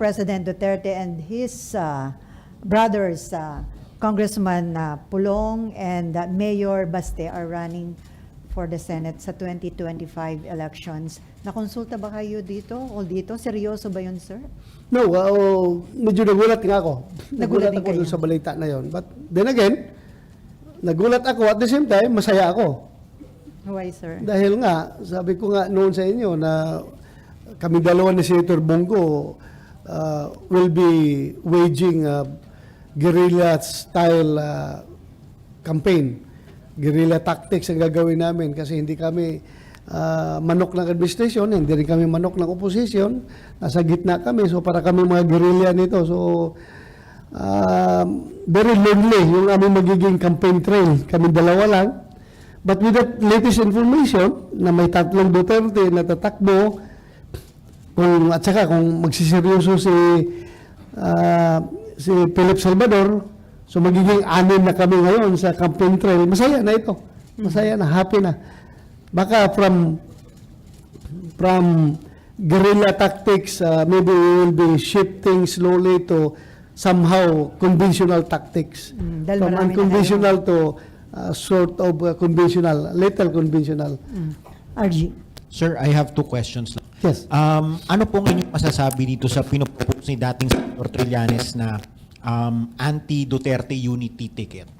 President Duterte and his uh, brothers, uh, Congressman uh, Pulong and uh, Mayor Baste are running for the Senate sa 2025 elections. Nakonsulta ba kayo dito? O dito? Seryoso ba yun, sir? No, uh, medyo nagulat nga ako. Nagulat Nagulat, ako dun sa balita na yon. But then again, nagulat ako at the same time, masaya ako. Why, sir? Dahil nga, sabi ko nga noon sa inyo na kami dalawa ni Senator Bongo uh, will be waging a guerrilla style uh, campaign. Guerrilla tactics ang gagawin namin kasi hindi kami uh, manok ng administration, hindi rin kami manok ng opposition. Nasa gitna kami, so para kami mga guerrilla nito. So, um, very lonely yung aming magiging campaign trail. Kami dalawa lang. But with that latest information na may tatlong Duterte na tatakbo, kung, at saka kung magsiseryoso si ah, si Philip Salvador, so magiging anim na kami ngayon sa campaign trail, masaya na ito. Masaya na, happy na. Baka from from guerrilla tactics, uh, maybe we will be shifting slowly to somehow conventional tactics. Mm, from unconventional to uh, sort of uh, conventional, little conventional. Mm. RG. Sir, I have two questions. Yes. Um, ano pong inyong masasabi dito sa pinupropose ni dating Senator Trillanes na um, anti-Duterte unity ticket?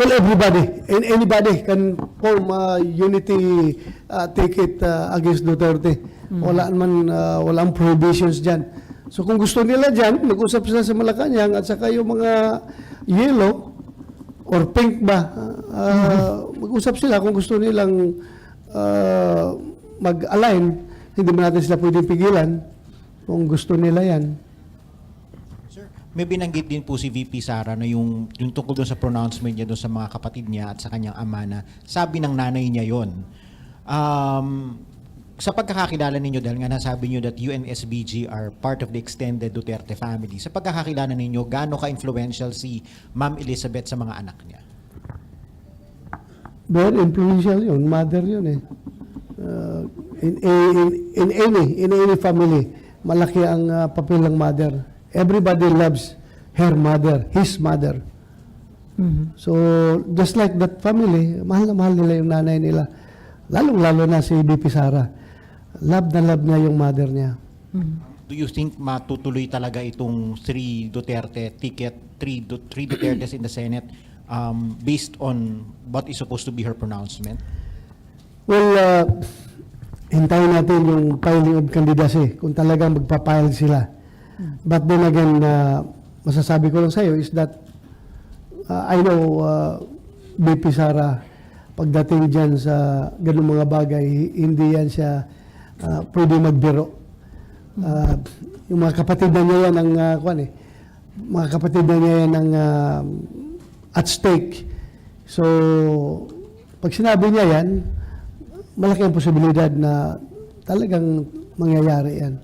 Well, everybody and anybody can form a unity uh, ticket uh, against Duterte. Wala man uh, walang prohibitions diyan. So kung gusto nila diyan, mag-usap sila sa Malacanang at saka yung mga yellow or pink ba, uh, mag-usap sila kung gusto nilang uh, mag-align. Hindi man natin sila pwedeng pigilan kung gusto nila yan. Sir, may binanggit din po si VP Sara na yung, yung tungkol doon sa pronouncement niya doon sa mga kapatid niya at sa kanyang ama na sabi ng nanay niya yon. Um, sa pagkakakilala ninyo, dahil nga nasabi niyo that UNSBG are part of the extended Duterte family, sa pagkakakilala ninyo, gaano ka-influential si Ma'am Elizabeth sa mga anak niya? Very influential yun. Mother yun eh. Uh, in, in, in any in any family, malaki ang uh, papel ng mother. Everybody loves her mother, his mother. So, just like that family, mahal na mahal nila yung nanay nila. Lalong-lalo na si BP Sara. Love na love niya yung mother niya. Do you think matutuloy talaga itong three Duterte ticket, three, Du- three Dutertes in the Senate um, based on what is supposed to be her pronouncement? Well, uh, hintayin natin yung filing of candidacy kung talagang magpapile sila. But then again, uh, masasabi ko lang sa'yo is that uh, I know uh, BP Sara, pagdating dyan sa ganung mga bagay, hindi yan siya uh, pwede magbiro. Uh, yung mga kapatid na niya yan ang, uh, kwan eh, mga kapatid na niya yan ang uh, at stake. So, pag sinabi niya yan, malaki ang posibilidad na talagang mangyayari yan.